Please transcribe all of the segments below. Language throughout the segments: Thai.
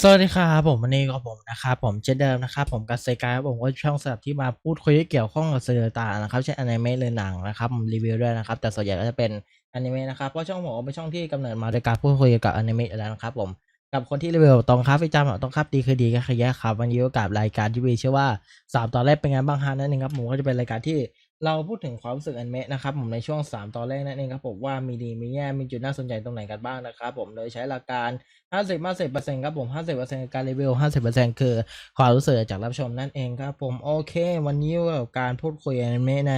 สวัสดีครับผมวันนี้ก็ผมนะครับผมเช่นเดิมนะครับผมกับเซกายครับผมก็ช่องสำหรับที่มาพูดคุยเกี่ยวข้องกับสื่อต่างนะครับเช่นอนิเมะหรือหนังนะครับรีวิวด้วยนะครับแต่ส่วนใหญ่ก็จะเป็นอนิเมะนะครับเพราะช่องผมเป็นช่องที่กำเนิดมาโดยการพูดคุยกับอนิเมะอยู่แล้วนะครับผมกับคนที่รีวิวตรงครับไปจำตรงครับดีคือดีก็คือแย่ครับวันนี้ก็กับรายการที่มีชื่อว่าสามตอนแรกเป็นไงบ้างฮะนั่นเองครับผมก็จะเป็นรายการที่ เราพูดถึงความรู้สึกอนิเมะนะครับผมในช่วง 3 ตอนแรกนั่นเองครับผมว่ามีดีมีแย่มีจุดน่าสนใจตรงไหนกันบ้างนะครับผมโดยใช้หลักการ 50 50%ครับผม 50%คือการรีวิว 50%คือความรู้สึกจากรับชมนั่นเองครับผมโอเค วันนี้กับการพูดคุยอนิเมะใน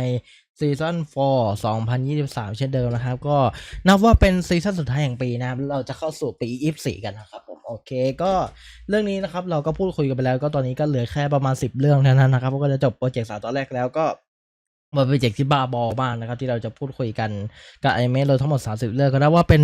ซีซั่น4 2023 เช่นเดิมนะครับ ก็นับว่าเป็นซีซั่นสุดท้ายแห่งปีนะครับ เราจะเข้าสู่ปี 24 กันนะครับผมโอเคก็เรื่องนี้นะครับเราก็พูดคุยกันไปแล้ว ก็ตอนนี้ก็เหลือแค่ประมาณ 10 เรื่องเท่านั้นนะครับก็จะจบโปรเจกต์สาตอนแรกแล้วก็ มาเป็นเจกที่บ้าบอมากนะครับที่เราจะพูดคุยกันกับไอเมะเราทั้งหมด 30 เรื่องก็ได้ว่าเป็น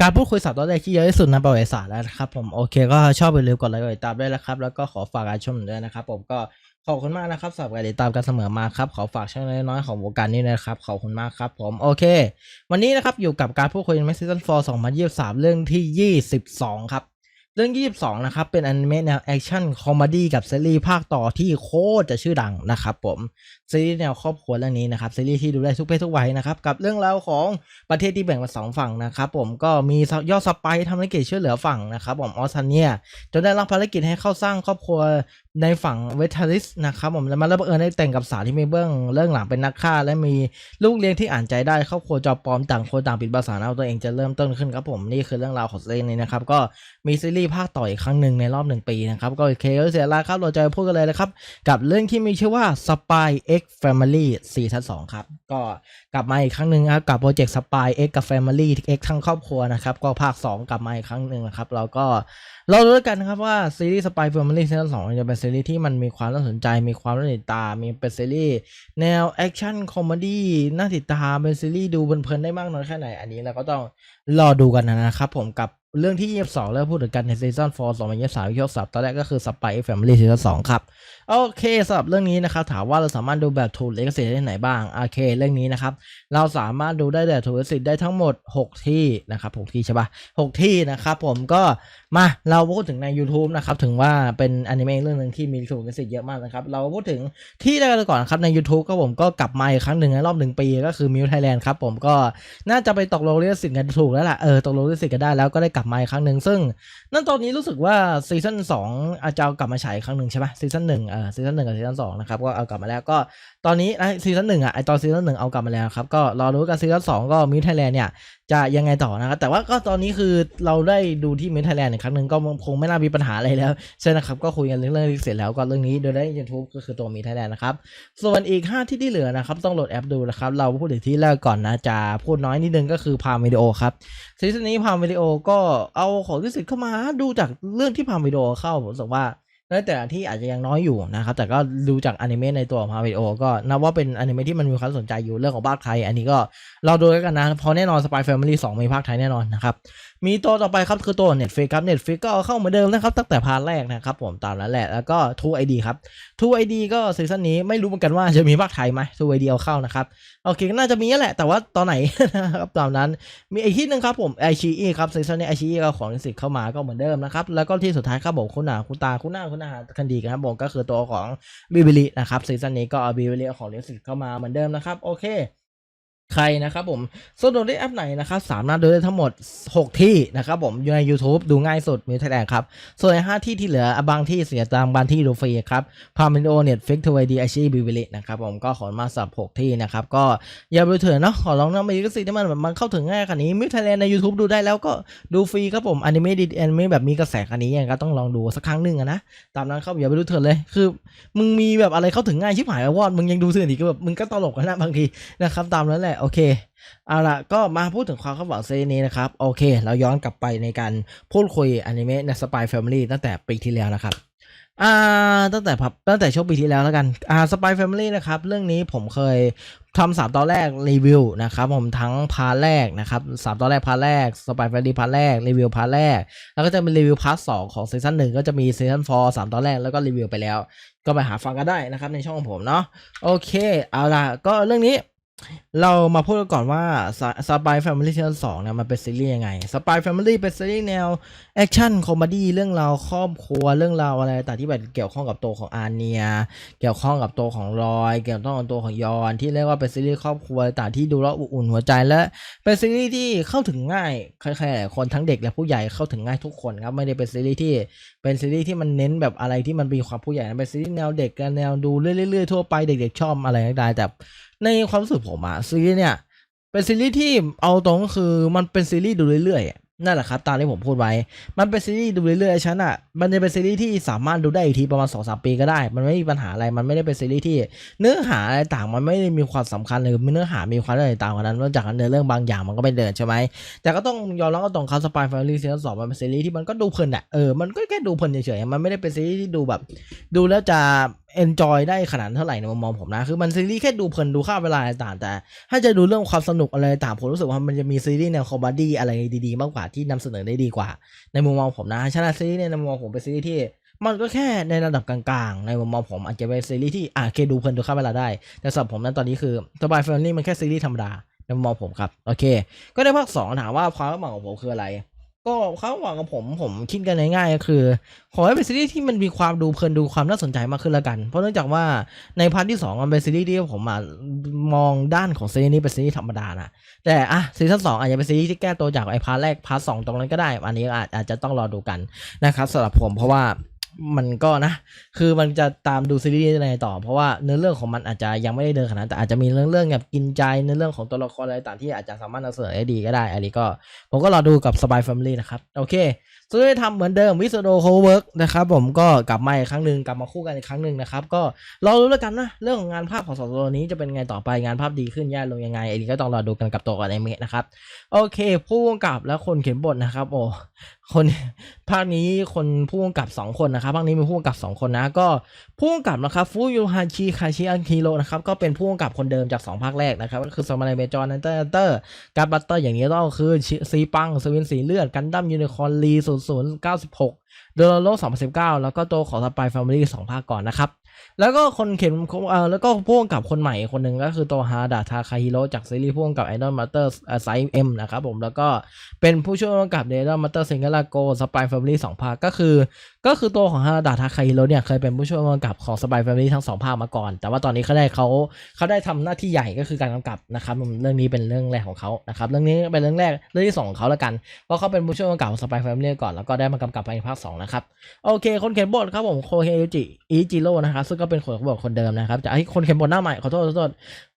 การพูดคุยสามตอนแรกที่เยอะที่สุดในประวัติศาสตร์แล้วนะครับผมโอเคก็ชอบไปลืมกดไลค์กดติดตามด้วยนะครับ แล้วก็ขอฝากการชมด้วยนะครับ ผมก็ขอบคุณมากนะครับสำหรับการติดตามกันเสมอมาครับขอฝากช่องน้อยๆของวงการนี้นะครับขอบคุณมากครับผมโอเค วันนี้นะครับอยู่กับการพูดคุยในซีซั่น4 2023 เรื่องที่ 22 ครับ เรื่อง 22 นะครับ เป็นอนิเมะแนวแอคชั่นคอมดี้กับซีรีส์ภาคต่อที่โคตรจะชื่อดังนะครับผมซีรีส์แนวครอบครัวเรื่องนี้นะครับซีรีส์ที่ดูได้ทุกเพศทุกวัยนะครับ กับเรื่องราวของประเทศที่แบ่งเป็นสองฝั่งนะครับผมก็มียอดสไปร์ทำภารกิจช่วยเหลือฝั่งนะครับผมออสเตรเลียจนได้รับภารกิจให้เข้าสร้างครอบครัวในฝั่งเวทาริสนะครับผมแล้วมาแล้วบังเอิญได้แต่งกับสาวที่มีเบื้องเรื่องหลังเป็นนักฆ่า และมีลูกเลี้ยงที่อ่านใจได้ครอบครัวจอปลอมต่างคนต่างปิดภาษาเอาตัวเองจะเริ่มต้นขึ้นครับผมนี่คือเรื่องราวของซีรีส์นี้นะครับก็มีซีรีส์ภาคต่ออีกครั้งหนึ่งในรอบหนึ่งปีนะครับ ก็โอเคเสียเวลาครับ เราจะพูดกันเลยนะครับ กับเรื่องที่มีชื่อว่า Spy X Family ซีซั่น2ครับ ก็กลับมาอีกครั้งหนึ่งครับกับโปรเจกต์ Spy X กับ Family X ทั้งครอบครัวนะครับ ก็ภาค 2 กลับมาอีกครั้งหนึ่งนะครับเราก็เรารู้กันนะครับว่าซีรีส์ Spy Family ซีซั่น2จะเป็นซีรีส์ที่มันมีความน่าสนใจ มีความน่าติดตาม มีเป็นซีรีส์แนวแอคชั่นคอมเมดี้น่าติดตามเป็นซีรีส์ดูเพลินๆได้มากน้อยแค่ไหนอันนี้เราก็ต้องรอดูกันนะครับผมกับ เรื่องที่ 22 แล้วพูดถึงกันในซีซั่น4 2023ที่ยกสับตอนแรกก็คือ Spy X Family ซีซั่น2ครับ โอเคสำหรับเรื่องนี้นะครับถามว่าเราสามารถดูแบบถูกลิขสิทธิ์ได้ไหนบ้างโอเคเรื่องนี้นะครับเราสามารถดูได้แบบถูกลิขสิทธิ์ได้ทั้งหมด 6 ที่นะครับ6ที่ใช่ปะ6ที่นะครับผมก็มาเราพูดถึงใน YouTube นะครับถึงว่าเป็นอนิเมะเรื่องหนึ่งที่มีถูกลิขสิทธิ์เยอะมากนะครับเราพูดถึงที่แรกก่อนครับใน YouTube ก็ผมก็กลับมาอีกครั้งหนึ่งในรอบหนึ่งปีก็คือมิวไทยแลนด์ครับผมก็น่าจะไปตกลงลิขสิทธิ์กันถูกแล้วล่ะเออตกลงลิขสิทธิ์กันได้แล้วก็ได้กลับมาอีกครั้งหนึ่งซึ่ง นั่นตอนนี้รู้สึกว่าซีซั่นสอาจจะกลับมาฉายครั้งหนึ่งใช่ปะซีซั่นหนึ่งเซีซั่นหนึ่งกับซีซั่นสองนะครับก็เอากลับมาแล้วก็ตอนนี้ไอซีซั่นหนึ่งอะไอตอนซีซั่นหนึ่งเอากลับมาแล้วครับก็รอรู้กันซีซั่นสองก็มิวไทยแลนด์เนี่ยจะยังไงต่อนะครับแต่ว่าก็ตอนนี้คือเราได้ดูที่มิวไทยแลนด์อีกครั้งหนึ่งก็คงไม่น่ามีปัญหาอะไรแล้วใช่นะครับก็คุยกันเรื่องเรื่องเสร็จแล้วก็เรื่องนี้โดยได้ยูทูบก็คือตัวมิวไทยแลนด์นะครับส่วนอีก 5 ที่ที่เหลือนะครับต้องโหลดแอปดูนะครับเราพูดถึงที่แรกก่อนนะจะพูดน้อยนิดนึงก็คือพามวิดีโอครับซีซั่นนี้พามวิดีโอก็เอาของลิขสิทธิ์เข้ามาดูจากเรื่องที่พามวิดีโอเข้าผมสึกว่า แต่ละที่อาจจะยังน้อยอยู่นะครับ แต่ก็ดูจากอนิเมะในตัวของพาวิดีโอก็นับว่าเป็นอนิเมะที่มันมีความสนใจอยู่เรื่องของภาคไทย อันนี้ก็เราดูด้วกันนะ พอแน่นอนสปายแฟมิลี่สองมีภาคไทยแน่นอนนะครับ มีตัวต่อไปครับคือตัว Netflix ครับ Netflix ก็เข้าเหมือนเดิมนะครับ ตั้งแต่พาร์ทแรกนะครับผมตามนั้นแหละ แล้วก็ True ID ครับ True ID ก็ซีซั่นนี้ไม่รู้เหมือนกันว่าจะมีภาคไทยไหม True ID เอาเข้านะครับ โอเคน่าจะมีแหละ แต่ว่าตอนไหนนะครับตามนั้นมีอีกที่หนึ่งครับผมไอชีอีครับซีซั่นนี้ไอชีอีก็ของลิสิทธิ์เข้ามาก็เหมือนเดิมนะครับแล้วก็ที่สุดท้ายครับผมคุณหนาคุณตาคุณหน้าคุณหน้าคันดีครับผมก็คือตัวของบิบิลินะครับซีซั่นนี้ก็เอาบิบิลิเอาของลิขสิทธิ์เข้ามาเหมือนเดิมนะครับโอเค ใครนะครับผมสะดวกได้แอปไหนนะครับสามารถดูได้ทั้งหมด 6 ที่นะครับผมอยู่ใน YouTube ดูง่ายสุดมีไทยแลนด์ครับ ส่วนใน5ที่ที่เหลือบางที่เสียตังบางที่ดูฟรีครับพามิโอเน็ตฟิกทูไอดีไอชีบิวิลินะครับผมก็ขอมาสับ 6 ที่นะครับ ก็อย่าไปเถื่อนเนาะขอลองนำมาดีก็สิที่มันแบบมันเข้าถึงง่ายขนาดนี้มิวไทยแลนด์ใน YouTube ดูได้แล้วก็ดูฟรีครับผมอนิเมะดีอนิเมะแบบมีกระแสขนาดนี้ยังไงก็ต้องลองดูสักครั้งหนึ่งนะตามนั้นครับอย่าไปดูเถื่อนเลยคือ มึงมีแบบอะไรเข้าถึงง่ายชิบหายวอดมึงยังดูเถื่อนอีกก็แบบมึงก็ตลกกันนะบางทีนะครับตามนั้นแหละโอเคเอาละก็มาพูดถึงความคาดหวังซีรีส์นี้นะครับ โอเค เราย้อนกลับไปในการพูดคุยอนิเมะในสปายแฟมิลี่ตั้งแต่ปีที่แล้วนะครับอ่าตั้งแต่พับตั้งแต่ช่วงปีที่แล้วแล้วกันอ่าสปายแฟมิลี่นะครับ เรื่องนี้ผมเคยทำสามตอนแรกรีวิวนะครับผมทั้งพาร์ทแรกนะครับสามตอนแรกพาร์ทแรกสปายแฟมิลี่พาร์ทแรกรีวิวพาร์ทแรก แล้วก็จะเป็นรีวิวพาร์ทสองของซีซั่นหนึ่งก็จะมีซีซั่นฟอร์สามตอนแรกแล้วก็รีวิวไปแล้ว ก็ไปหาฟังกันได้นะครับในช่องของผมเนาะโอเคเอาล่ะก็เรื่องนี้ เรามาพูดกันก่อนว่าสปายแฟมิลี่ซีซั่นสองเนี่ยมันเป็นซีรีส์ยังไงสปายแฟมิลี่เป็นซีรีส์แนวแอคชั่นคอมดี้เรื่องราวครอบครัวเรื่องราวอะไรต่างที่แบบเกี่ยวข้องกับตัวของอาเนีย เกี่ยวข้องกับตัวของรอย เกี่ยวข้องกับตัวของยอน ที่เรียกว่าเป็นซีรีส์ครอบครัวต่างที่ดูแล้วอบอุ่นหัวใจและเป็นซีรีส์ที่เข้าถึงง่ายใครๆหลายคนทั้งเด็กและผู้ใหญ่เข้าถึงง่ายทุกคนครับไม่ได้เป็นซีรีส์ที่เป็นซีรีส์ที่มันเน้นแบบอะไรที่มันมีความผู้ใหญ่นะเป็นซีรีส์แนวเด็กกับแนวดูเรื่อยๆทั่วไปเด็กๆชอบอะไรก็ได้แต่ในความรู้สึกผมอะซีรีส์เนี่ย เป็นซีรีส์ที่เอาตรงก็คือมันเป็นซีรีส์ดูเรื่อยๆ นั่นแหละครับตามที่ผมพูดไว้ มันเป็นซีรีส์ดูเรื่อยๆฉันอะมันจะเป็นซีรีส์ที่สามารถดูได้อีกทีประมาณสองสามปีก็ได้ มันไม่มีปัญหาอะไร มันไม่ได้เป็นซีรีส์ที่ เนื้อหาอะไรต่างมันไม่ได้มีความสำคัญเลยเนื้อหามีความอะไรต่างกว่านั้นนอกจากเนื้อเรื่องบางอย่างมันก็ไม่เดินใช่ไหม แต่ก็ต้องยอมรับก็ตรงคาสปายแฟมิลี่ซีซั่นสองมันเป็นซีรีส์ที่มันก็ดูเพลินอะ เออ มันก็แค่ดูเพลินเฉยๆ มันไม่ได้เป็นซีรีส์ที่ดูแบบ ดูแล้วจะ enjoy ได้ขนาดเท่าไหร่ในมุมมองผมนะ คือมันซีรีส์แค่ดูเพลินดูข้าเวลาอะไรต่างแต่ ถ้าจะดูเรื่องความสนุกอะไรต่างผมรู้สึกว่ามันจะมีซีรีส์แนวคอมเมดี้อะไรดีๆ มากกว่าที่นำเสนอได้ดีกว่า ในมุมมองผมนะฉะนั้นซีรีส์ในมุมมองผมเป็นซีรีส์ที่มันก็แค่ในระดับกลางๆ ในมุมมองผมอาจจะเป็นซีรีส์ที่อะโอเคดูเพลินดูข้าเวลาได้ แต่สำหรับผมนั้นตอนนี้คือสบายแฟมิลี่มันแค่ซีรีส์ธรรมดาในมุมมองผมครับโอเค ก็ในภาคสองถามว่าความหวังของผมคืออะไร ก็เขาหวังกับผมผมคิดกันง่ายๆก็คือ ขอให้เป็นซีรีส์ที่มันมีความดูเพลินดูความน่าสนใจมากขึ้นละกัน เพราะเนื่องจากว่าในพาร์ทที่2มันเป็นซีรีส์ที่ผมอะมองด้านของซีรีส์นี้เป็นซีรีส์ธรรมดานะแต่อะซีซั่นสองอาจจะเป็นซีรีส์ที่แก้ตัวจากไอ้พาร์ทแรกพาร์ทสองตรงนั้นก็ได้ อันนี้อาจอาจจะต้องรอดูกันนะครับสำหรับผมเพราะว่า มันก็นะ คือมันจะตามดูซีรีส์อะไรต่อ เพราะว่าเนื้อเรื่องของมันอาจจะยังไม่ได้เดินขนาดแต่อาจจะมีเรื่องเรื่องแบบกินใจเนื้อเรื่องของตัวละครอะไรต่างที่อาจจะสามารถนำเสนอได้ดีก็ได้ อันนี้ก็ ผมก็รอดูกับสบายแฟมิลี่นะครับโอเคสุดท้ายทำเหมือนเดิมวิสโดโคเวิร์กนะครับผมก็กลับมาอีกครั้งหนึ่งกลับมาคู่กันอีกครั้งหนึ่งนะครับก็รอรู้แล้วกันนะเรื่องของงานภาพของสองตัวนี้จะเป็นไงต่อไปงานภาพดีขึ้นแย่ลงยังไงอันนี้ก็ต้องรอดูกันกับตัวก่อนไอเมะนะครับโอเค ผู้กำกับและคนเขียนบทนะครับโอ้ คนภาคนี้คนผู้กำกับสองคนนะครับภาคนี้มีผู้กำกับสองคนนะ ก็ผู้กำกับนะครับฟูยูฮาชิคาชิอันคิโรนะครับก็เป็นผู้กำกับคนเดิมจากสองภาคแรกนะครับก็คือสมาร์เมจอนันเตอร์เตอร์การบัตเตอร์อย่างนี้ต้องคือซีปังสวินสีเลือดกันดั้มยูนิคอร์ลีศูนย์ศูนย์เก้าสิบหกโดลโลสองพันสิบเก้าแล้วก็ตัวของสปายแฟมิลี่สองภาคก่อนนะครับ แล้วก็คนเขียนเอ่อแล้วก็พ่วงกับคนใหม่คนหนึ่งก็คือตัวฮาดาทาคาฮิโร่จากซีรีส์พ่วงกับไอดอลมาเตอร์ไซเอ็มนะครับผมแล้วก็เป็นผู้ช่วยกำกับเดลมาเตอร์ซิงเกิลโกสปายแฟมิลี่สองภาคก็คือก็คือตัวของฮาดาทาคาฮิโร่เนี่ยเคยเป็นผู้ช่วยกำกับของสปายแฟมิลี่ทั้งสองภาคมาก่อน แต่ว่าตอนนี้เขาได้เขาเขาได้ทำหน้าที่ใหญ่ก็คือการกำกับนะครับเรื่องนี้เป็นเรื่องแรกของเขานะครับเรื่องนี้เป็นเรื่องแรกเรื่องที่สองของเขาแล้วกันเพราะเขาเป็นผู้ช่วยกำกับของสปายแฟมิลี่ก่อนแล้วก็ได้มากำกับในภาคสองนะครับโอเค คนเขียนบทครับผมโคเฮยุจิอิจิโร่นะครับซึ่งก็เป็นคนเขียนบทคนเดิมนะครับจะไอคนเขียนบทหน้าใหม่ขอโทษขอโทษ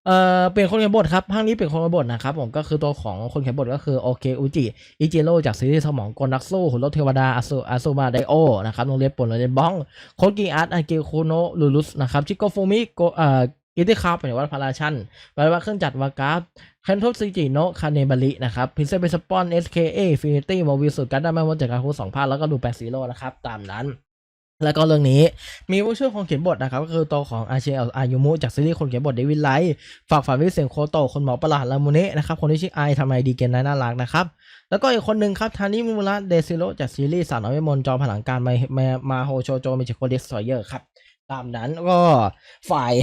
เอ่อเปลี่ยนคนเขียนบทครับภาคนี้เปลี่ยนคนเขียนบทนะครับผมก็คือตัวของคนเขียนบทก็คือโอเคอุจิอิจิโร่จากซีรีส์สมองกลนักสู้หุ่นรถเทวดาอาซุอาซุมาไดโอนะครับโรงเรียนปุ่นโรงเรียนบ้องโคกิอาร์ตอาเกคุโนะลูรุสนะครับชิโกฟูมิโกเอ่อกิติคาร์เป็นวัดพาราชันวัดว่าเครื่องจัดวากาฟเคนโทซิจิโนะคาเนบารินะครับพิเศษเป็นสปอน SKA Infinity โมวิสุดการได้มาวันจากการคูสองภาคแล้วก็ดูแปดซีโร่นะครับตามนั้น แล้วก็เรื่องนี้มีผู้ช่วยคนเขียนบทนะครับก็คือตัวของอาเชลอายุมุจากซีรีส์คนเขียนบทเดวิดไลท์ฝากฝันวิเสียงโคโตคนหมอประหลาดลามูเนะนะครับคนที่ชื่อไอทำไมดีเกนน่ารักนะครับแล้วก็อีกคนหนึ่งครับทานิมิมุระเดซิโรจากซีรีส์สารน้อยเวทมนจอมพลังการมามามาโฮโชโจมิจิโคเดสซอยเยอร์ครับ ตามนั้นก็ฝ่าย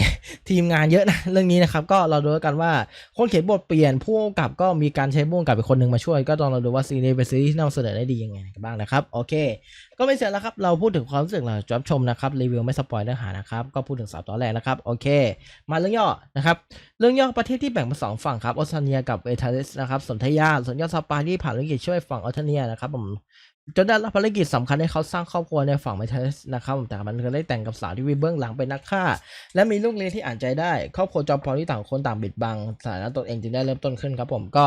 ทีมงานเยอะนะ เรื่องนี้นะครับ ก็เราดูกันว่าคนเขียนบทเปลี่ยนผู้กำกับก็มีการใช้ผู้กำกับอีกคนหนึ่งมาช่วย ก็ต้องเราดูว่าซีรีส์เป็นซีรีส์ที่นำเสนอได้ดียังไงกันบ้างนะครับ โอเค ก็ไม่เสร็จแล้วครับ เราพูดถึงความรู้สึกเราจอบชมนะครับรีวิวไม่สปอยเนื้อหานะครับ ก็พูดถึงสามตอนแรกนะครับ โอเค มาเรื่องย่อนะครับ เรื่องย่อประเทศที่แบ่งเป็นสองฝั่งครับออสเตรเลียกับเอเธเรสนะครับสนธยาส่วนยอดสปาที่ผ่านวิกฤตช่วยฝั่งออสเตรเลียนะครับผม จนได้รับภารกิจสำคัญให้เขาสร้างครอบครัวในฝั่งเมทัสนะครับผมแต่มันก็ได้แต่งกับสาวที่มีเบื้องหลังเป็นนักฆ่า และมีลูกเลี้ยงที่อ่านใจได้ครอบครัวจอมพลที่ต่างคนต่างบิดบังสถานะตนเองจึงได้เริ่มต้นขึ้นครับผมก็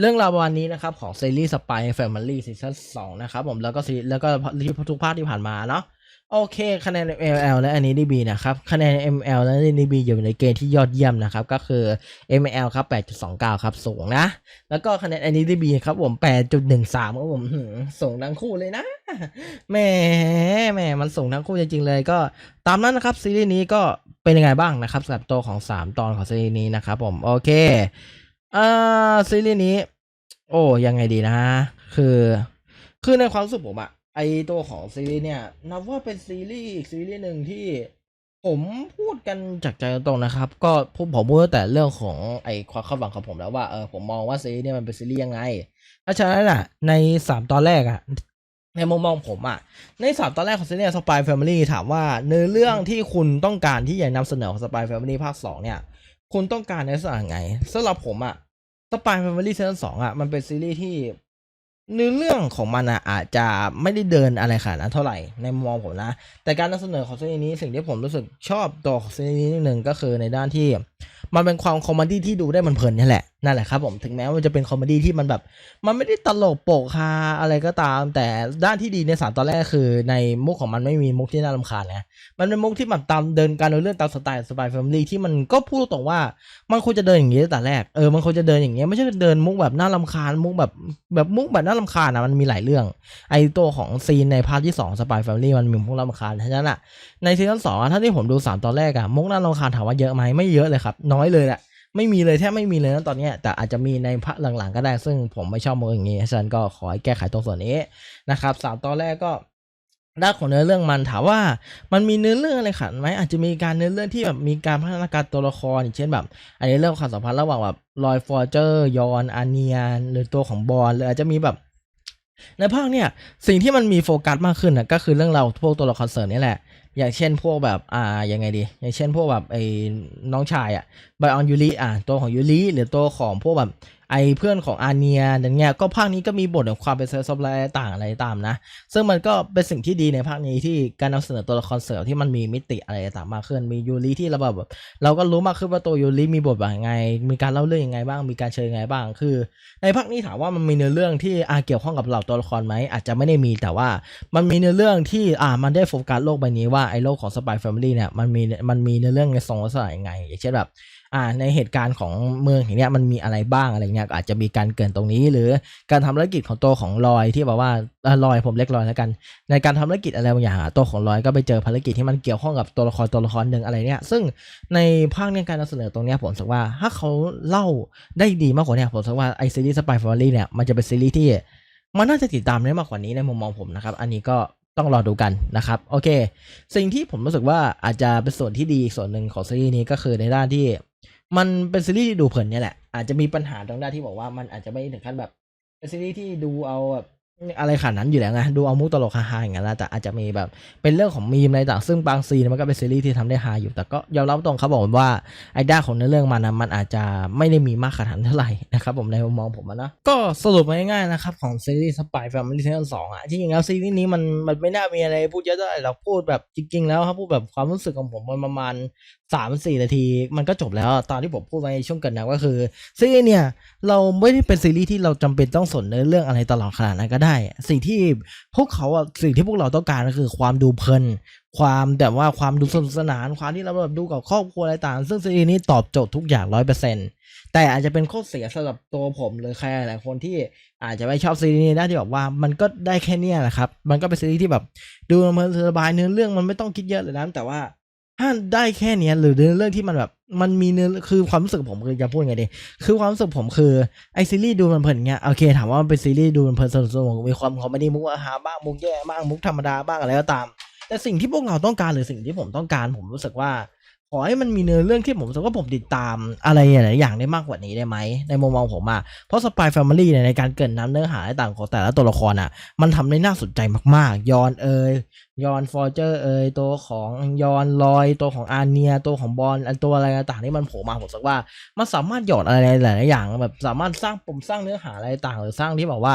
เรื่องราววันนี้นะครับของซีรีส์สปายแฟมิลี่ซีซั่นสองนะครับผมแล้วก็ซีแล้วก็ทุกภาคที่ผ่านมาเนาะ โอเคคะแนน ML และ NDB นะครับคะแนน ML และ NDB อยู่ในเกณฑ์ที่ยอดเยี่ยมนะครับก็คือ ML ครับ 8.29 ครับสูงนะ แล้วก็คะแนน NDB ครับผม 8.13ครับผมสูงทั้งคู่เลยนะแหมแหมมันสูงทั้งคู่จริงๆเลยก็ตามนั้นนะครับซีรีส์นี้ก็เป็นยังไงบ้างนะครับสำหรับตัวของ 3 ตอนของซีรีส์นี้นะครับผมโอเคอ่าซีรีส์นี้ โอ้ยังไงดีนะ คือคือในความรู้สึกผมอะ ไอตัวของซีรีส์เนี่ยนับว่าเป็นซีรีส์อีกซีรีส์หนึ่งที่ผมพูดกันจากใจตรงนะครับ ก็ผมผมพูดตั้งแต่เรื่องของไอความคาดหวังของผมแล้วว่าเออผมมองว่าซีรีส์เนี่ยมันเป็นซีรีส์ยังไงเพราะฉะนั้นอะ ในสามตอนแรกอะในมุมมองผมอะ ในสามตอนแรกของซีรีส์สปายแฟมิลี่ถามว่าเนื้อเรื่องที่คุณต้องการที่อยากนำเสนอของสปายแฟมิลี่ภาคสองเนี่ย คุณต้องการในลักษณะไงสำหรับผมอะสปายแฟมิลี่ซีซั่นสองอะมันเป็นซีรีส์ที่ เนื้อเรื่องของมันอะอาจจะไม่ได้เดินอะไรขนาดนั้นเท่าไหร่ในมุมมองผมนะ แต่การนำเสนอของซีรีส์นี้สิ่งที่ผมรู้สึกชอบตัวของซีรีส์นี้นิดนึงก็คือในด้านที่ มันเป็นความคอมเมดี้ที่ดูได้มันเพลินนี่แหละนั่นแหละครับผมถึงแม้ว่ามันจะเป็นคอมเมดี้ที่มันแบบ มันไม่ได้ตลกโปกฮาอะไรก็ตาม แต่ด้านที่ดีในสามตอนแรกคือ ในมุกของมันไม่มีมุกที่น่ารำคาญนะมันเป็นมุกที่แบบตามเดินการเดินเรื่องตามสไตล์สปายแฟมิลี่ที่มันก็พูดตรงว่ามันควรจะเดินอย่างนี้ตั้งแต่แรกเออมันควรจะเดินอย่างเงี้ยไม่ใช่เดินมุกแบบน่ารำคาญมุกแบบแบบมุกแบบน่ารำคาญนะมันมีหลายเรื่อง ไอตัวของซีนในพาร์ทที่2สปายแฟมิลี่มันมีมุกน่ารำคาญฉะนั้นอะในซีซั่นสองถ้าที่ผมดูสามตอนแรกอะมุกน่ารำคาญถามว่าเยอะไหมไม่เยอะเลยครับน้อยเลยแหละไม่มีเลยแทบไม่มีเลยนะตอนนี้แต่อาจจะมีในพระหลังๆก็ได้ ซึ่งผมไม่ชอบมุกอย่างนี้ฉันก็ขอให้แก้ไขตรงส่วนนี้นะครับสามตอนแรกก็ด้านของเนื้อเรื่องมันถามว่ามันมีเนื้อเรื่องอะไรขันไหมอาจจะมีการเนื้อเรื่องที่แบบมีการพัฒนาการตัวละครอย่างเช่นแบบ อันนี้เรื่องความสัมพันธ์ระหว่างแบบลอยฟอร์เจอร์ยอนอาเนียนหรือตัวของบอลหรืออาจจะมีแบบในภาคเนี่ยสิ่งที่มันมีโฟกัสมากขึ้นนะก็คือเรื่องเราวพวกตัวละครเสริมนี่แหละ อย่างเช่นพวกแบบอ่ายังไงดี อย่างเช่นพวกแบบไอ้น้องชายอะไบออนยูริอะตัวของยูริหรือตัวของพวกแบบไอเพื่อนของอาเนียอย่างเงี้ยก็ภาคนี้ก็มีบทของความเป็นเซอร์ซอฟไลต่างอะไรตามนะ ซึ่งมันก็เป็นสิ่งที่ดีในภาคนี้ที่การนำเสนอตัวละครเสริมที่มันมีมิติอะไรต่างมากขึ้นมียูริที่เราแบบเราก็รู้มากขึ้นว่าตัวยูริมีบทบาทยังไง มีการเล่าเรื่องยังไงบ้าง มีการเชิญยังไงบ้าง คือ ในภาคนี้ถามว่ามันมีเนื้อเรื่องที่อาเกี่ยวข้องกับเหล่าตัวละครไหมอาจจะไม่ได้มีแต่ว่ามันมีเนื้อเรื่องที่อ่ามันได้โฟกัสโลกใบนี้ว่าไอโลกของสปายแฟมิลี่เนี่ยมันมีมันมีเนื้อเรื่องในทรงลักษณะยังไงอย่างเช่นแบบ อ่าในเหตุการณ์ของเมืองอย่างเนี้ยมันมีอะไรบ้างอะไรเงี้ยอาจจะมีการเกินตรงนี้ หรือการทำธุรกิจของตัวของลอยที่แบบว่าลอยผมเล็กลอยแล้วกัน ในการทำธุรกิจอะไรบางอย่างตัวของลอยก็ไปเจอภารกิจที่มันเกี่ยวข้องกับตัวละครตัวละครหนึ่งอะไรเนี่ยซึ่งในภาคเนี้การนำเสนอตรงเนี้ยผมสึกว่าถ้าเขาเล่าได้ดีมากกว่านี้ผมสึกว่าไอซีรีส์สปายแฟมิลี่เนี่ยมันจะเป็นซีรีส์ที่มันน่าจะติดตามได้มากกว่านี้ในมุมมองผมนะครับอันนี้ก็ต้องรอดูกันนะครับ โอเค สิ่งที่ผมรู้สึกว่าอาจจะเป็นส่วนที่ดีส่วนหนึ่งของซีรีส์นี้ก็คือในด้านที่ มันเป็นซีรีส์ที่ดูเพลินเนี่ยแหละ อาจจะมีปัญหาตรงด้านที่บอกว่ามันอาจจะไม่ถึงขั้นแบบเป็นซีรีส์ที่ดูเอาแบบอะไรขนาดนั้นอยู่แล้วไงดูเอามุกตลกฮาๆอย่างนั้นแหละแต่อาจจะมีแบบเป็นเรื่องของมีมอะไรต่างซึ่งบางซีนมันก็เป็นซีรีส์ที่ทำได้ฮาอยู่ แต่ก็ยอมรับตรงครับผมว่าไอ้ด้าของเนื้อเรื่องมันนะมันอาจจะไม่ได้มีมากขนาดนั้นเท่าไหร่นะครับผมในมุมมองผมนะก็สรุปง่ายๆนะครับของซีรีส์สปายแฟมิลี่ซีซั่นสองอะที่จริงแล้วซีรีส์นี้มันมันไม่น่ามีอะไรพูดเยอะเท่าไหร่เราพูดแบบจริง ๆ แล้วครับพูดแบบความรู้สึกของผมมันประมาณ สามสี่นาทีมันก็จบแล้วตอนที่ผมพูดไปในช่วงกรินนะก็คือซีรีส์เนี่ยเราไม่ได้เป็นซีรีส์ที่เราจำเป็นต้องสนในเรื่องอะไรตลอดขนาดนั้นก็ได้ สิ่งที่พวกเขาสิ่งที่พวกเราต้องการก็คือความดูเพลิน ความแต่ว่าความดูสนุกสนานความที่เราแบบดูกับครอบครัวอะไรต่าง ซึ่งซีรีส์นี้ตอบโจทย์ทุกอย่างร้อยเปอร์เซ็นต์แต่อาจจะเป็นข้อเสียสำหรับตัวผมหรือใครหลายคนที่อาจจะไม่ชอบซีรีส์นี้นะที่บอกว่ามันก็ได้แค่เนี้ยแหละครับ มันก็เป็นซีรีส์ที่แบบดูเพลินสบายเนื้อเรื่องมันไม่ต้องคิดเยอะเลยนะแต่ว่า ถ้าได้แค่เนี้ยหรือเรื่องที่มันแบบมันมีเนื้อคือความรู้สึกผมคือจะพูดไงดี คือความรู้สึกผมคือไอซีรีส์ดูมันเพลินเงี้ยโอเคถามว่ามันเป็นซีรีส์ดูมันเพลินสนุกสนุกมีความคอมเมดี้มุกอาหาบ้างมุกแย่บ้างมุกธรรมดาบ้างอะไรก็ตาม แต่สิ่งที่พวกเราต้องการหรือสิ่งที่ผมต้องการผมรู้สึกว่าขอให้มันมีเนื้อเรื่องที่ผมรู้สึกว่าผมติดตามอะไรหลายอย่างได้มากกว่านี้ได้ไหมในมุมมองผมอะเพราะสปายแฟมิลี่เนี่ยในการเกินน้ำเนื้อหาต่างของแต่ละตัวละครอะมันทำได้น่าสนใจมากๆ ยอนเอย ยอนฟอร์เจอร์เอยตัวของยอนลอยตัวของอาเนียตัวของบอลอันตัวอะไรต่างๆที่มันโผล่มาผมสึกว่า มันสามารถหยอดอะไรหลายๆอย่างแบบสามารถสร้างปมสร้างเนื้อหาอะไรต่างหรือสร้างที่แบบว่า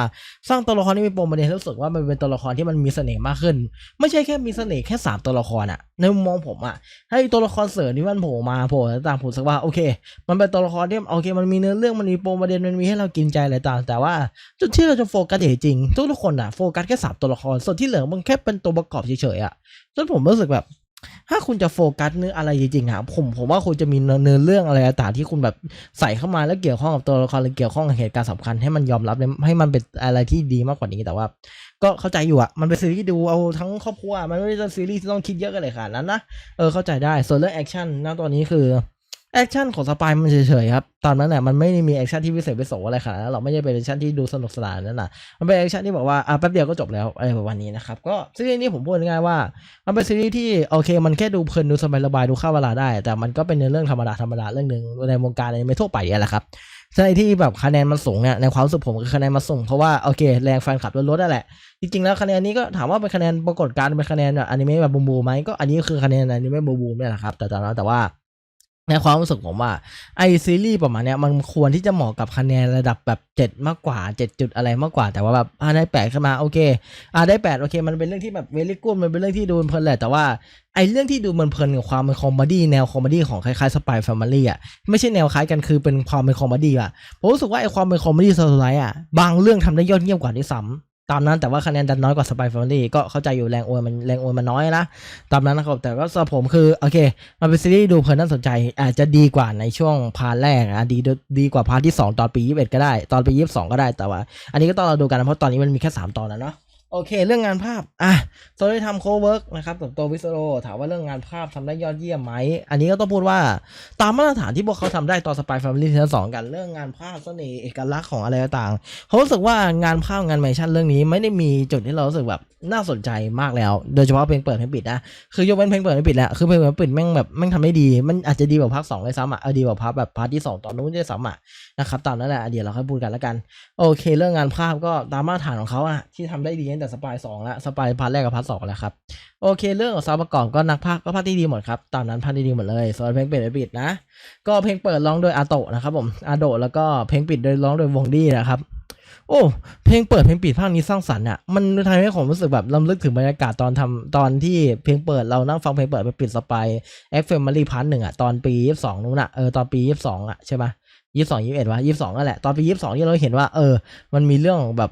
สร้างตัวละครที่มีปมประเด็นรู้สึกว่ามันเป็นตัวละครที่มันมีเสน่ห์มากขึ้น ไม่ใช่แค่มีเสน่ห์แค่สามตัวละครอะในมุมมองผมอะให้ตัวละครเสริมที่มันโผล่มาโผล่ต่างผมสึกว่าโอเค มันเป็นตัวละครที่โอเค มันมีเนื้อเรื่องมันมีปมประเด็นมันมีให้เรากินใจอะไรต่างแต่ว่าจุดที่เราจะโฟกัสจริงๆทุกคนอะโฟกัสแค่สามตัวละครส่วนที่เหลือมันแค่เป็นตัวประกอบเฉยๆอะจนผมรู้สึกแบบ ถ้าคุณจะโฟกัสเนื้ออะไรจริงๆอะผมผมว่าคุณจะมีเนื้อเรื่องอะไรต่างๆที่คุณแบบใส่เข้ามาแล้วเกี่ยวข้องกับตัวละครหรือเกี่ยวข้องกับเหตุการณ์สำคัญให้มันยอมรับเลยให้มันเป็นอะไรที่ดีมากกว่านี้แต่ว่า ก็เข้าใจอยู่อะมันเป็นซีรีส์ที่ดูเอาทั้งครอบครัวมันไม่ใช่ซีรีส์ที่ต้องคิดเยอะกันเลยขนาดนั้นนะเออเข้าใจได้ส่วนเรื่องแอคชั่นณตอนนี้คือ แอคชั่นของสปายมันเฉยๆครับ ตอนนั้นน่ะมันไม่ได้มีแอคชั่นที่พิเศษพิโสอะไรขนาดนั้นหรอกไม่ใช่เป็นแอคชั่นที่ดูสนุกสนานนั่นน่ะ มันเป็นแอคชั่นที่บอกว่าอะแป๊บเดียวก็จบแล้วอะไรประมาณนี้นะครับ ก็ซีรีส์นี้ผมพูดง่ายๆว่า มันเป็นซีรีส์ที่โอเค มันแค่ดูเพลินดูสบายสบายดูเข้าเวลาได้ แต่มันก็เป็นเรื่องธรรมดาธรรมดาเรื่องหนึ่งในวงการอนิเมะทั่วไปเนี่ยแหละครับใช่ที่แบบคะแนนมันสูงเนี่ยในความรู้สึกผมคือคะแนนมันสูงเพราะว่าโอเคแรงแฟนคลับล้วนๆนั่นแหละ จริงๆแล้วคะแนนนี้ก็ถามว่าเป็นคะแนนปรากฏการณ์เป็นคะแนนแบบอนิเมะแบบบูมบูไหมก็อันนี้คือคะแนนอนิเมะบูมบูมเนี่ยแหละครับแต่ตอนนั้นแต่ว่า ในความรู้สึกผมว่าไอซีรีส์ประมาณเนี้ยมันควรที่จะเหมาะกับคะแนนระดับแบบเจ็ดมากกว่าเจ็ดจุดอะไรมากกว่าแต่ว่าแบบอ่าได้แปดขึ้นมาโอเคอ่าได้แปดโอเค มันเป็นเรื่องที่แบบเวลี่กูดมันเป็นเรื่องที่ดูเพลินแหละแต่ว่าไอเรื่องที่ดูมันเพลินกับความเป็นคอมเมดี้แนวคอมเมดี้ของคล้ายๆสปายแฟมิลี่อะไม่ใช่แนวคล้ายกันคือเป็นความเป็นคอมเมดี้อะผมรู้สึกว่าไอความเป็นคอมเมดี้สไลด์อะบางเรื่องทำได้ยอดเยี่ยมกว่าที่ซ้ำ ตามนั้นแต่ว่าคะแนนดันน้อยกว่าสปายแฟมิลี่ก็เข้าใจอยู่แรงโอนมันแรงโอนมันน้อยนะ ตามนั้นนะครับ แต่ก็สำหรับผมคือ โอเค มันเป็นซีรีส์ดูเพลินน่าสนใจ อาจจะดีกว่าในช่วงพาร์ทแรกอะดีดีกว่าพาร์ทที่ 2 ตอนปี 21 ก็ได้ ตอนปี 22 ก็ได้แต่ว่า อันนี้ก็ต้องเราดูกันนะเพราะตอนนี้มันมีแค่ 3 ตอนนะเนาะ โอเค เรื่องงานภาพอะโซลิทำโคเวิร์กนะครับกับตัววิสโรถามว่าเรื่องงานภาพทำได้ยอดเยี่ยมไหม อันนี้ก็ต้องพูดว่าตามมาตรฐานที่พวกเขาทำได้ตอนสปายแฟมิลี่ซีซั่นสองกันเรื่องงานภาพเสน่ห์เอกลักษณ์ของอะไรต่างๆเขารู้สึกว่างานภาพงานแมชั่นเรื่องนี้ไม่ได้มีจุดที่เรารู้สึกแบบน่าสนใจมากแล้ว โดยเฉพาะเพลงเปิดเพลงปิดนะ คือยกเว้นเพลงเปิดเพลงปิดแหละคือเพลงเปิดปิดแม่งแบบแม่งทำได้ดี มันอาจจะดีกว่าภาคสองเลยซ้ำอะเออดีกว่าภาคแบบพาร์ทที่สองตอนนู้นด้วยซ้ำอะนะครับตามนั้นแหละเดี๋ยวเราค่อยพูดกันแล้วกัน โอเค เรื่องงานภาพก็ตามมาตรฐานของเขาอะที่ทำได้ดีแต่สปายสองแล้วสปายพาร์ทแรกกับพาร์ทสองแล้วครับ โอเค เรื่องของซาวด์ประกอบก็นักภาคก็ภาคที่ดีหมดครับ ตามนั้นภาคที่ดีหมดเลยส่วนเพลงเปิดและปิดนะ ก็เพลงเปิดร้องโดยอาโตะนะครับผมอาโดะแล้วก็เพลงปิดโดยร้องโดยวงดี้นะครับโอ้เพลงเปิดเพลงปิดภาคนี้สร้างสรรค์อะมันทำให้ผมรู้สึกแบบลำลึกถึงบรรยากาศตอนทำตอนที่เพลงเปิดเรานั่งฟังเพลงเปิดไปปิดสปายเอ็กเฟมิลี่พาร์ทหนึ่งอะตอนปียี่สิบสองนู้นอะเออตอนปียี่สิบสองอะใช่ปะยี่สิบสองยี่สิบเอ็ดวะยี่สิบสองนั่นแหละตอนปียี่สิบสองที่เราเห็นว่าเออมันมีเรื่องแบบ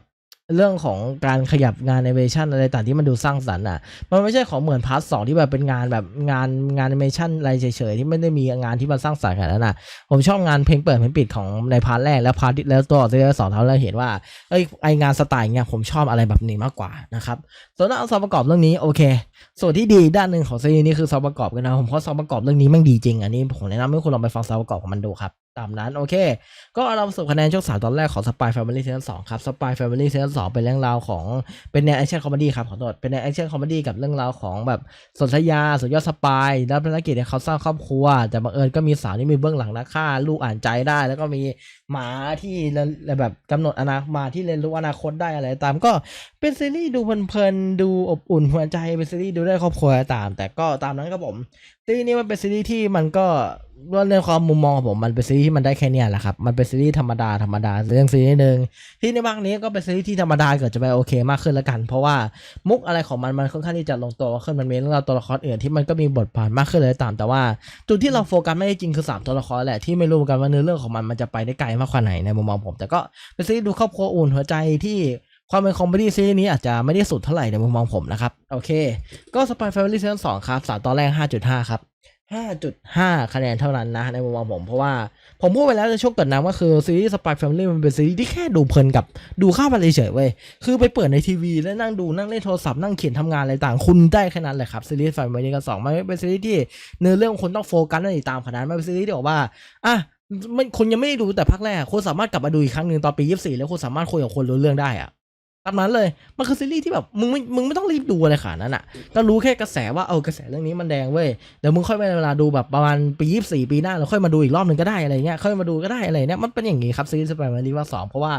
เรื่องของการขยับงานในเวชั่นอะไรต่างที่มันดูสร้างสรรค์อะ มันไม่ใช่ของเหมือนพาร์ทสองที่แบบเป็นงานแบบงานงานแอนิเมชันอะไรเฉยๆ ที่ไม่ได้มีงานที่มันสร้างสรรค์ขนาดนั้นนะผมชอบงานเพลงเปิดเพลงปิดของในพาร์ทแรกแล้วพาร์ทแล้วตัวซีรีส์สองเราเห็นว่าเอ้ยไองานสไตล์เนี้ยผมชอบอะไรแบบนี้มากกว่านะครับส่วนด้านซาวด์ประกอบเรื่องนี้โอเค ส่วนที่ดีด้านหนึ่งของซีรีส์นี้คือซาวด์ประกอบกันนะผมเพราะซาวด์ประกอบเรื่องนี้แม่งดีจริงอันนี้ผมแนะนำให้คุณลองไปฟังซาวด์ประกอบของมันดูครับ ตามนั้น โอเค ก็เราสรุปคะแนนช่วงสามตอนแรกของ Spy Family Season 2ครับ Spy Family Season 2เป็นเรื่องราวของเป็นแนวแอคชั่นคอมเมดี้ครับขอโทษเป็นแนวแอคชั่นคอมเมดี้กับเรื่องราวของแบบสนธยาสุดยอดสปายแล้วภารกิจเนี่ยเขาสร้างครอบครัว แต่บังเอิญก็มีสาวที่มีเบื้องหลังนักฆ่า ลูกอ่านใจได้ แล้วก็มีหมาที่แบบกำหนดอนาคตมาที่เรียนรู้อนาคตได้อะไรตามก็เป็นซีรีส์ดูเพลินๆดูอบอุ่นหัวใจเป็นซีรีส์ดูได้ครอบครัวตาม แต่ก็ตามนั้นครับผมซีรีส์นี้มันเป็นซีรีส์ที่มันก็ ว่าในความมุมมองของผมมันเป็นซีรีส์ที่มันได้แค่เนี้ยแหละครับ มันเป็นซีรีส์ธรรมดาธรรมดาเรื่องซีรีส์หนึ่งที่ในภาคนี้ก็เป็นซีรีส์ที่ธรรมดาเกิดจะไปโอเคมากขึ้นแล้วกัน เพราะว่ามุกอะไรของมันมันค่อนข้างที่จะลงตัวขึ้นมันมีเรื่องราวตัวละครอื่นที่มันก็มีบทบาทมากขึ้นเลยตาม แต่ว่าจุดที่เราโฟกัสไม่ได้จริงคือสามตัวละครแหละที่ไม่รู้เหมือนกันว่าเนื้อเรื่องของมันมันจะไปได้ไกลมากขนาดไหนในมุมมองผม แต่ก็เป็นซีรีส์ดูครอบครัวอุ่นหัวใจที่ความเป็นคอมเมดี้ซีรีส์นี้อาจจะไม่ได้สุดเท่าไหร่ในมุมมองผมนะครับโอเค ก็สปายแฟมิลี่ซีซั่นสองครับสามตอนแรกห้าจุดห้าครับ 5.5 คะแนนเท่านั้นนะในมุมมองผม เพราะว่าผมพูดไปแล้วในช่วงเกิดน้ำก็คือซีรีส์สปายแฟมิลี่มันเป็นซีรีส์ที่แค่ดูเพลินกับดูข้าวไปเฉยๆเว้ย คือไปเปิดในทีวี แล้วนั่งดูนั่งเล่นโทรศัพท์นั่งเขียนทำงานอะไรต่าง คุณได้แค่นั้นแหละครับซีรีส์แฟมิลี่กันสองมันไม่เป็นซีรีส์ที่เนื้อเรื่องคุณต้องโฟกัสและติดตามขนาดมันเป็นซีรีส์ที่บอกว่าอะไม่คุณยังไม่ได้ดูแต่ภาคแรกคุณสามารถกลับมาดูอีกครั้งหนึ่งตอนปี 24 แล้วคุณสามารถคุยกับคนรู้เรื่องได้อะ ตามนั้นเลย มันคือซีรีส์ที่แบบมึงไม่ มึงไม่ต้องรีบดูอะไรขนาดนั้นอะ ก็รู้แค่กระแสว่าเอากระแสเรื่องนี้มันแดงเว้ย เดี๋ยวมึงค่อยไปเวลาดูแบบประมาณปียี่สี่ปีหน้าเราค่อยมาดูอีกรอบหนึ่งก็ได้อะไรเงี้ย ค่อยมาดูก็ได้อะไรเนี้ย มันเป็นอย่างงี้ครับซีรีส์สไปร์แมนรีว่าสองเพราะว่า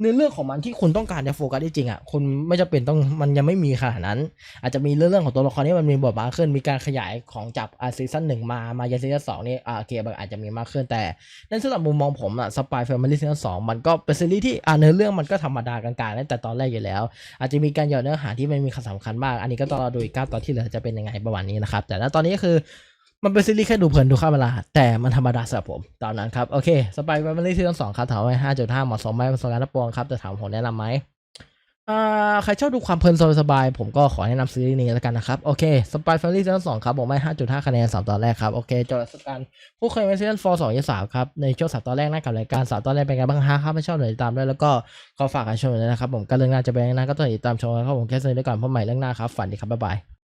เนื้อเรื่องของมันที่คุณต้องการจะโฟกัสจริงอะคุณไม่จำเป็นต้องมันยังไม่มีขนาดนั้น อาจจะมีเรื่องของตัวละครที่มันมีบทบาทขึ้นมีการขยายของจับอาซีซั่นหนึ่งมามายันซีซั่นสองนี่อ่าโอเคอาจจะมีมากขึ้นแต่ในสำหรับมุมมองผมอะสปายแฟมิลี่ซีซั่นสองมันก็เป็นซีรีส์ที่อ่าเนื้อเรื่องมันก็ธรรมดากลางๆตั้งแต่ตอนแรกอยู่แล้ว อาจจะมีการหย่อนเนื้อหาที่มันมีความสำคัญมาก อันนี้ก็ต้องรอดูอีกเก้าตอนที่เหลือจะเป็นยังไงประมาณนี้นะครับแต่ณตอนนี้ก็คือ มันเป็นซีรีส์แค่ดูเพลินดูข้ามเวลา แต่มันธรรมดาสำหรับผมตามนั้นครับ โอเค สไปร์แฟมิลี่ซีซั่นสองครับ ถามว่าห้าจุดห้าเหมาะสมไหมประสบการณ์นับปวงครับ แต่ถามผมแนะนำไหมอ่าใครชอบดูความเพลินสบายๆผมก็ขอแนะนำซีรีส์นี้แล้วกันนะครับ โอเคสไปร์แฟมิลี่ซีซั่นสองครับผมให้ห้าจุดห้าคะแนนสามตอนแรกครับ โอเคจบแล้วสการผู้เคยเป็นซีซั่นโฟร์สองยี่สามครับ ในช่วงสามตอนแรกนะกับรายการสามตอนแรกเป็นไงบ้างฮะครับไม่ชอบหน่อยตามด้วยแล้วก็ขอฝากกันชมด้วยนะครับผมการเรื่องหน้าจะเป็นยังไงก็ต้องติดตามชมนะครับผมแค่เซนด้วยก่อนพบใหม่เรื่องหน้าครับฝันดีครับบ๊ายบาย